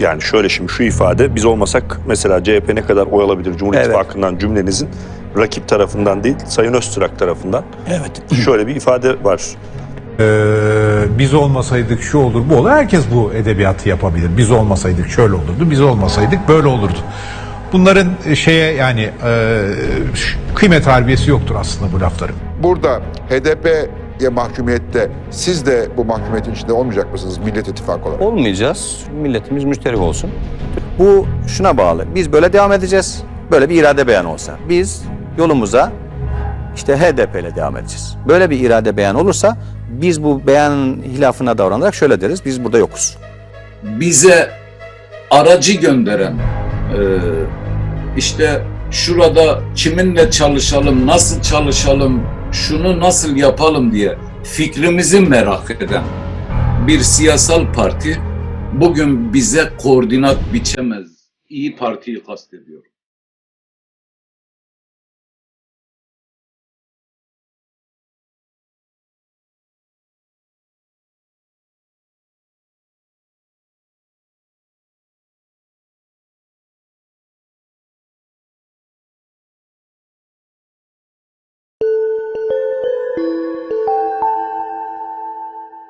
Yani şöyle şimdi şu ifade biz olmasak mesela CHP ne kadar oy alabilir Cumhur Evet. İttifakı'ndan cümlenizin rakip tarafından değil Sayın Öztürk tarafından Evet. şöyle bir ifade var. Ee, biz olmasaydık şu olur bu olur. Herkes bu edebiyatı yapabilir. Biz olmasaydık şöyle olurdu. Biz olmasaydık böyle olurdu. Bunların şeye yani e, kıymet harbiyesi yoktur aslında bu lafların. Burada HDP'ye mahkumiyette siz de bu mahkumiyetin içinde olmayacak mısınız Millet İttifakı olarak? Olmayacağız. Milletimiz müşterek olsun. Bu şuna bağlı. Biz böyle devam edeceğiz. Böyle bir irade beyanı olsa. Biz yolumuza işte HDP ile devam edeceğiz. Böyle bir irade beyan olursa biz bu beyanın hilafına davranarak şöyle deriz. Biz burada yokuz. bize aracı gönderen e, işte şurada kiminle çalışalım, nasıl çalışalım, şunu nasıl yapalım diye fikrimizi merak eden bir siyasal parti bugün bize koordinat biçemez. İyi Parti'yi kastediyorum.